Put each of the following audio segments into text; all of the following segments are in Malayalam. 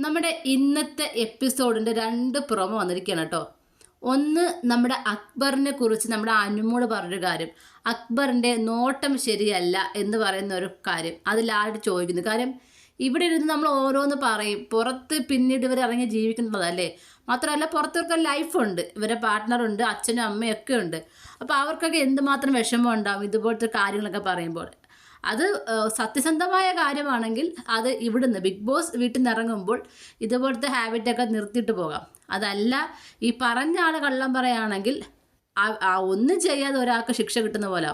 നമ്മുടെ ഇന്നത്തെ എപ്പിസോഡിന്റെ രണ്ട് പ്രൊമോ വന്നിരിക്കുകയാണ് കേട്ടോ. ഒന്ന് നമ്മുടെ അക്ബറിനെ കുറിച്ച് നമ്മുടെ അനുമോട് പറഞ്ഞൊരു കാര്യം. അക്ബറിന്റെ നോട്ടം ശരിയല്ല എന്ന് പറയുന്ന ഒരു കാര്യം. ആരോട് ചോദിക്കുന്നു? കാര്യം ഇവിടെ ഇരുന്ന് നമ്മൾ ഓരോന്ന് പറയും. പുറത്ത് പിന്നീട് ഇവർ ഇറങ്ങി ജീവിക്കുന്നതല്ലേ? മാത്രമല്ല പുറത്തവർക്ക് ലൈഫുണ്ട് ഇവരെ പാർട്ട്ണറുണ്ട് അച്ഛനും അമ്മയൊക്കെ ഉണ്ട്. അപ്പോൾ അവർക്കൊക്കെ എന്തുമാത്രം വിഷമം ഉണ്ടാവും ഇതുപോലത്തെ കാര്യങ്ങളൊക്കെ പറയുമ്പോൾ? അത് സത്യസന്ധമായ കാര്യമാണെങ്കിൽ അത് ഇവിടുന്ന് ബിഗ് ബോസ് വീട്ടിൽ നിന്ന് ഇറങ്ങുമ്പോൾ ഇതുപോലത്തെ ഹാബിറ്റൊക്കെ നിർത്തിയിട്ട് പോകാം. അതല്ല ഈ പറഞ്ഞ ആൾ കള്ളം പറയുകയാണെങ്കിൽ ഒന്നും ചെയ്യാതെ ഒരാൾക്ക് ശിക്ഷ കിട്ടുന്ന പോലെ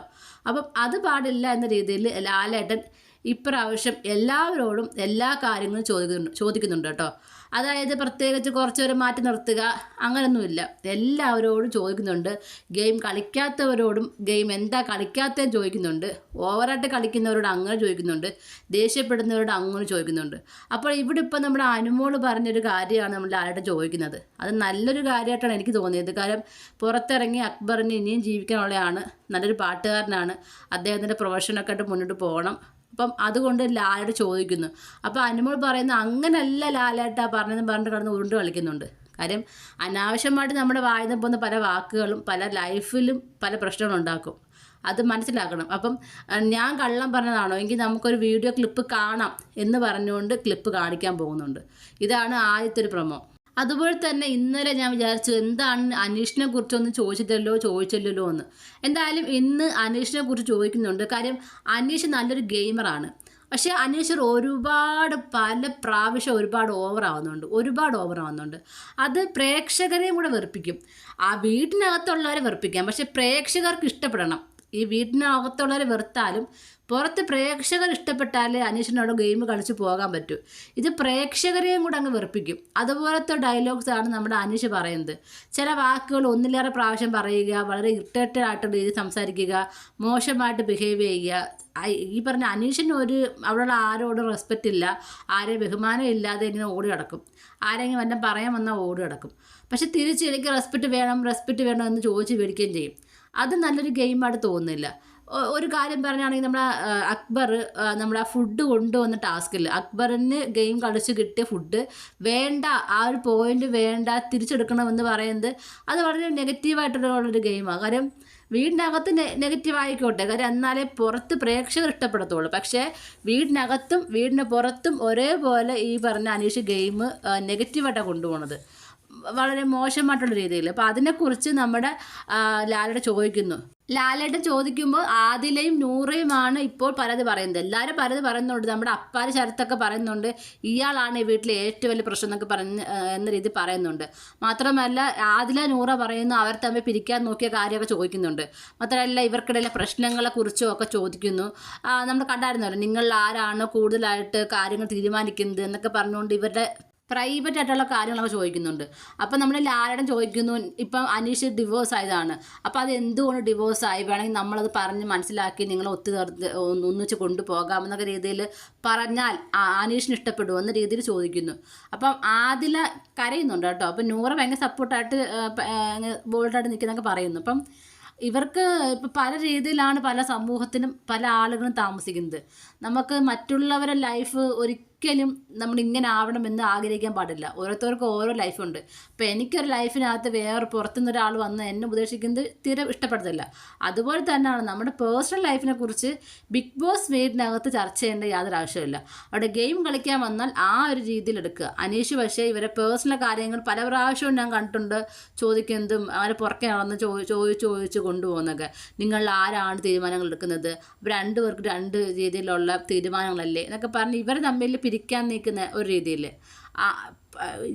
അപ്പം അത് പാടില്ല എന്ന രീതിയിൽ ലാലേട്ടൻ ഇപ്രാവശ്യം എല്ലാവരോടും എല്ലാ കാര്യങ്ങളും ചോദിക്കുന്നുണ്ട് ചോദിക്കുന്നുണ്ട് കേട്ടോ. അതായത് പ്രത്യേകിച്ച് കുറച്ചൊരു മാറ്റി നിർത്തുക അങ്ങനെയൊന്നുമില്ല എല്ലാവരോടും ചോദിക്കുന്നുണ്ട്. ഗെയിം കളിക്കാത്തവരോടും ഗെയിം എന്താ കളിക്കാത്തതെന്ന് ചോദിക്കുന്നുണ്ട്. ഓവറായിട്ട് കളിക്കുന്നവരോട് അങ്ങനെ ചോദിക്കുന്നുണ്ട്. ദേഷ്യപ്പെടുന്നവരോട് അങ്ങനെ ചോദിക്കുന്നുണ്ട്. അപ്പോൾ ഇവിടെ ഇപ്പോൾ നമ്മുടെ അനുമോൾ പറഞ്ഞൊരു കാര്യമാണ് നമ്മൾ ആരുടെ ചോദിക്കുന്നത്. അത് നല്ലൊരു കാര്യമായിട്ടാണ് എനിക്ക് തോന്നിയത്. കാരണം പുറത്തിറങ്ങി അക്ബറിന് ഇനിയും ജീവിക്കാനുള്ളതാണ് നല്ലൊരു പാട്ടുകാരനാണ്. അദ്ദേഹത്തിന്റെ പ്രൊഫഷനൊക്കെ ആയിട്ട് മുന്നോട്ട് പോകണം. അപ്പം അതുകൊണ്ട് ലാലയോട് ചോദിക്കുന്നു. അപ്പോൾ അനുമോൾ പറയുന്ന അങ്ങനല്ല ലാലേട്ടാ പറഞ്ഞതെന്ന് പറഞ്ഞിട്ട് കിടന്ന് ഉരുണ്ട് കളിക്കുന്നുണ്ട്. കാര്യം അനാവശ്യമായിട്ട് നമ്മുടെ വായന പോകുന്ന പല വാക്കുകളും പല ലൈഫിലും പല പ്രശ്നങ്ങളും ഉണ്ടാക്കും. അത് മനസ്സിലാക്കണം. അപ്പം ഞാൻ കള്ളം പറഞ്ഞതാണോ? എങ്കിൽ നമുക്കൊരു വീഡിയോ ക്ലിപ്പ് കാണാം എന്ന് പറഞ്ഞുകൊണ്ട് ക്ലിപ്പ് കാണിക്കാൻ പോകുന്നുണ്ട്. ഇതാണ് ആദ്യത്തെ ഒരു പ്രൊമോ. അതുപോലെ തന്നെ ഇന്നലെ ഞാൻ വിചാരിച്ചു എന്താണ് അനീഷിനെ കുറിച്ചൊന്നും ചോദിച്ചില്ലല്ലോ ചോദിച്ചില്ലല്ലോ എന്ന്. എന്തായാലും ഇന്ന് അനീഷിനെ കുറിച്ച് ചോദിക്കുന്നുണ്ട്. കാര്യം അനീഷ് നല്ലൊരു ഗെയിമറാണ് പക്ഷേ അനീഷ് ഒരുപാട് പല പ്രാവശ്യം ഒരുപാട് ഓവർ ആവുന്നുണ്ട്. ഒരുപാട് ഓവർ ആവുന്നുണ്ട്. അത് പ്രേക്ഷകരെയും കൂടെ വെറുപ്പിക്കും. ആ വീട്ടിനകത്തുള്ളവരെ വെറുപ്പിക്കാം. പക്ഷേ പ്രേക്ഷകർക്ക് ഇഷ്ടപ്പെടണം. ഈ വീടിനകത്തുള്ളവർ വെറുത്താലും പുറത്ത് പ്രേക്ഷകർ ഇഷ്ടപ്പെട്ടാലേ അനീഷിനോട് ഗെയിം കളിച്ച് പോകാൻ പറ്റൂ. ഇത് പ്രേക്ഷകരെയും കൂടെ അങ്ങ് വെറുപ്പിക്കും. അതുപോലത്തെ ഡയലോഗ്സ് ആണ് നമ്മുടെ അനീഷ് പറയുന്നത്. ചില വാക്കുകൾ ഒന്നിലേറെ പ്രാവശ്യം പറയുക വളരെ ഇറിറ്റേറ്റഡ് ആയിട്ടുള്ള രീതിയിൽ സംസാരിക്കുക മോശമായിട്ട് ബിഹേവ് ചെയ്യുക. ഈ പറഞ്ഞ അനീഷിന് ഒരു അവിടെയുള്ള ആരോടും റെസ്പെക്റ്റ് ഇല്ല. ആരെയും ബഹുമാനം ഇല്ലാതെ ഇങ്ങനെ ഓടി കിടക്കും ആരെങ്കിലും വന്നാൽ പറയാൻ വന്നാൽ ഓടി കിടക്കും പക്ഷെ തിരിച്ച് എനിക്ക് റെസ്പെക്റ്റ് വേണം റെസ്പെക്റ്റ് വേണം എന്ന് ചോദിച്ച് മേടിക്കുകയും ചെയ്യും. അത് നല്ലൊരു ഗെയിമായിട്ട് തോന്നുന്നില്ല. ഒരു കാര്യം പറയുകയാണെങ്കിൽ നമ്മുടെ അക്ബർ നമ്മുടെ ഫുഡ് കൊണ്ടുവന്ന ടാസ്കിൽ അക്ബറിന് ഗെയിം കളിച്ച് കിട്ടിയ ഫുഡ് വേണ്ട ആ ഒരു പോയിന്റ് വേണ്ട തിരിച്ചെടുക്കണമെന്ന് പറയുന്നത് അത് വളരെ നെഗറ്റീവായിട്ടുള്ളൊരു ഗെയിമാണ് കാര്യം വീടിനകത്ത് നെഗറ്റീവ് ആയിക്കോട്ടെ. കാര്യം എന്നാലേ പുറത്ത് പ്രേക്ഷകർ ഇഷ്ടപ്പെടത്തുള്ളൂ. പക്ഷേ വീടിനകത്തും വീടിന് പുറത്തും ഒരേപോലെ ഈ പറഞ്ഞ അനീഷ് ഗെയിം നെഗറ്റീവായിട്ടാണ് കൊണ്ടുപോകുന്നത് വളരെ മോശമായിട്ടുള്ള രീതിയിൽ. അപ്പോൾ അതിനെക്കുറിച്ച് നമ്മുടെ ലാലയുടെ ചോദിക്കുന്നു. ലാലയുടെ ചോദിക്കുമ്പോൾ ആദിലയും നൂറയുമാണ് ഇപ്പോൾ പലത് പറയുന്നത്. എല്ലാവരും പലത് പറയുന്നുണ്ട്. നമ്മുടെ അപ്പാര് ശരത്തൊക്കെ പറയുന്നുണ്ട്. ഇയാളാണ് ഈ വീട്ടിലെ ഏറ്റവും വലിയ പ്രശ്നം എന്നൊക്കെ പറഞ്ഞ് എന്ന രീതി പറയുന്നുണ്ട്. മാത്രമല്ല ആദില നൂറ പറയുന്നു അവർ തമ്മിൽ പിരിക്കാൻ നോക്കിയ കാര്യമൊക്കെ ചോദിക്കുന്നുണ്ട്. മാത്രമല്ല ഇവർക്കിടയിലെ പ്രശ്നങ്ങളെ കുറിച്ചും ഒക്കെ ചോദിക്കുന്നു. നമ്മൾ കണ്ടായിരുന്നല്ലോ നിങ്ങൾ ആരാണ് കൂടുതലായിട്ട് കാര്യങ്ങൾ തീരുമാനിക്കുന്നത് എന്നൊക്കെ പറഞ്ഞുകൊണ്ട് ഇവരുടെ പ്രൈവറ്റ് ആയിട്ടുള്ള കാര്യങ്ങളൊക്കെ ചോദിക്കുന്നുണ്ട്. അപ്പം നമ്മൾ ലാലടൻ ചോദിക്കുന്നു ഇപ്പം അനീഷ് ഡിവോഴ്സ് ആയതാണ്. അപ്പം അത് എന്തുകൊണ്ട് ഡിവോഴ്സ് ആയി? വേണമെങ്കിൽ നമ്മളത് പറഞ്ഞ് മനസ്സിലാക്കി നിങ്ങൾ ഒത്തുതീർത്ത് ഒന്ന് ഒന്നിച്ച് കൊണ്ടുപോകാമെന്നൊക്കെ രീതിയിൽ പറഞ്ഞാൽ അനീഷിന് ഇഷ്ടപ്പെടുമോ എന്ന രീതിയിൽ ചോദിക്കുന്നു. അപ്പം ആദില കരയുന്നുണ്ട് കേട്ടോ. അപ്പം നൂറ ഭയങ്കര സപ്പോർട്ടായിട്ട് ബോൾഡായിട്ട് നിൽക്കുന്നൊക്കെ പറയുന്നു. അപ്പം ഇവർക്ക് ഇപ്പം പല രീതിയിലാണ് പല സമൂഹത്തിനും പല ആളുകളും താമസിക്കുന്നത്. നമുക്ക് മറ്റുള്ളവരുടെ ലൈഫ് ഒരിക്കലും നമ്മൾ ഇങ്ങനെ ആവണമെന്ന് ആഗ്രഹിക്കാൻ പാടില്ല. ഓരോരുത്തർക്കും ഓരോ ലൈഫുണ്ട് അപ്പോൾ എനിക്കൊരു ലൈഫിനകത്ത് വേറെ പുറത്തുനിന്ന് ഒരാൾ വന്ന് എന്നെ ഉപദേശിക്കുന്നത് തീരെ ഇഷ്ടപ്പെടുന്നില്ല. അതുപോലെ തന്നെയാണ് നമ്മുടെ പേഴ്സണൽ ലൈഫിനെ കുറിച്ച് ബിഗ് ബോസ് വീടിനകത്ത് ചർച്ച ചെയ്യേണ്ട യാതൊരു ആവശ്യമില്ല അവിടെ ഗെയിം കളിക്കാൻ വന്നാൽ ആ ഒരു രീതിയിൽ എടുക്കുക. അനീഷ് പക്ഷേ ഇവരെ പേഴ്സണൽ കാര്യങ്ങൾ പല പ്രാവശ്യവും ഞാൻ കണ്ടിട്ടുണ്ട്. ചോദിക്കുന്നതും അവരെ പുറക്കെ നടന്ന് ചോദിച്ച് ചോദിച്ച് കൊണ്ടുപോകുന്നൊക്കെ നിങ്ങൾ ആരാണ് തീരുമാനങ്ങൾ എടുക്കുന്നത്? രണ്ടുപേർക്ക് രണ്ട് രീതിയിലുള്ള തീരുമാനങ്ങളല്ലേ? എന്നൊക്കെ പറഞ്ഞ് ഇവർ തമ്മിൽ പിരിക്കാൻ നിൽക്കുന്ന ഒരു രീതിയിൽ.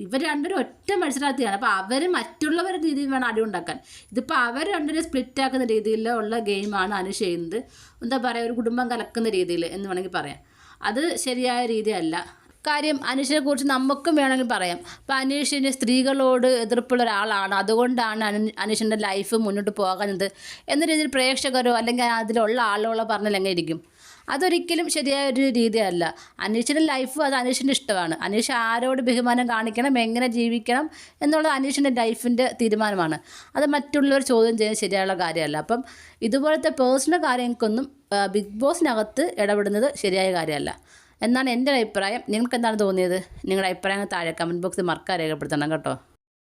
ഇവർ രണ്ടുപേരും ഒറ്റ മത്സരാർത്ഥിയാണ്. അപ്പോൾ അവർ മറ്റുള്ളവരുടെ രീതിയിൽ വേണം അടി ഉണ്ടാക്കാൻ. ഇതിപ്പോൾ അവർ രണ്ടുപേരും സ്പ്ലിറ്റ് ആക്കുന്ന രീതിയിലുള്ള ഗെയിമാണ് അനു ചെയ്യുന്നത്. എന്താ പറയുക ഒരു കുടുംബം കലക്കുന്ന രീതിയിൽ എന്ന് വേണമെങ്കിൽ പറയാം. അത് ശരിയായ രീതിയല്ല. കാര്യം അനീഷിനെ കുറിച്ച് നമുക്കും വേണമെങ്കിൽ പറയാം. അപ്പം അനീഷിന് സ്ത്രീകളോട് എതിർപ്പുള്ള ഒരാളാണ്. അതുകൊണ്ടാണ് അനു അനീഷിന്റെ ലൈഫ് മുന്നോട്ട് പോകുന്നത് എന്ന രീതിയിൽ പ്രേക്ഷകരോ അല്ലെങ്കിൽ അതിലുള്ള ആളുകളോ പറഞ്ഞാൽ എങ്ങനെ ഇരിക്കും അതൊരിക്കലും ശരിയായ ഒരു രീതിയല്ല. അനീഷിന്റെ ലൈഫ് അത് അനീഷിന്റെ ഇഷ്ടമാണ്. അനീഷ് ആരോട് ബഹുമാനം കാണിക്കണം എങ്ങനെ ജീവിക്കണം എന്നുള്ളത് അനീഷിന്റെ ലൈഫിന്റെ തീരുമാനമാണ്. അത് മറ്റുള്ളവർ ചോദ്യം ചെയ്യുന്നത് ശരിയായുള്ള കാര്യമല്ല. അപ്പം ഇതുപോലത്തെ പേഴ്സണൽ കാര്യങ്ങൾക്കൊന്നും ബിഗ് ബോസിനകത്ത് ഇടപെടുന്നത് ശരിയായ കാര്യമല്ല. എന്നാണ് എന്റെ അഭിപ്രായം. നിങ്ങൾക്ക് എന്താണ് തോന്നിയത്? നിങ്ങളുടെ അഭിപ്രായങ്ങൾ താഴെ കമന്റ് ബോക്സിൽ മറക്കാൻ രേഖപ്പെടുത്തണം കേട്ടോ.